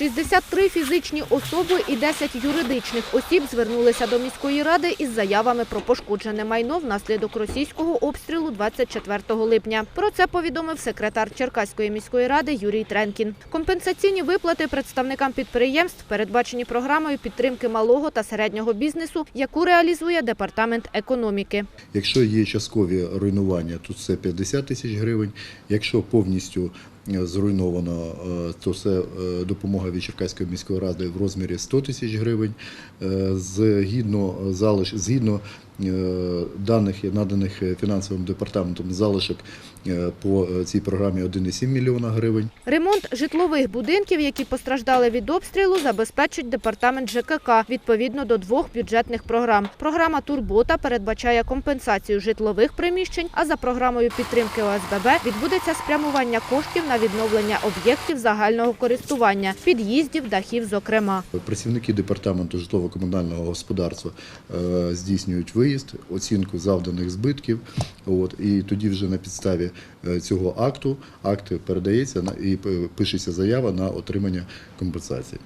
63 фізичні особи і 10 юридичних осіб звернулися до міської ради із заявами про пошкоджене майно внаслідок російського обстрілу 24 липня. Про це повідомив секретар Черкаської міської ради Юрій Тренкін. Компенсаційні виплати представникам підприємств передбачені програмою підтримки малого та середнього бізнесу, яку реалізує департамент економіки. Якщо є часткові руйнування, то це 50 тисяч гривень. Якщо повністю зруйновано, е, то це е, допомога від Черкаської міської ради в розмірі 100 тисяч гривень. Е, Згідно залиш, згідно е, даних наданих фінансовим департаментом залишок е, по е, цій програмі 1,7 мільйона гривень. Ремонт житлових будинків, які постраждали від обстрілу, забезпечить департамент ЖКК відповідно до двох бюджетних програм. Програма Турбота передбачає компенсацію житлових приміщень, а за програмою підтримки ОСББ відбудеться спрямування коштів на відновлення об'єктів загального користування, під'їздів, дахів, зокрема. Працівники департаменту житлово-комунального господарства е, здійснюють виїзд, оцінку завданих збитків. От, і тоді вже на підставі е, цього акту акт передається і е, пишеться заява на отримання компенсації.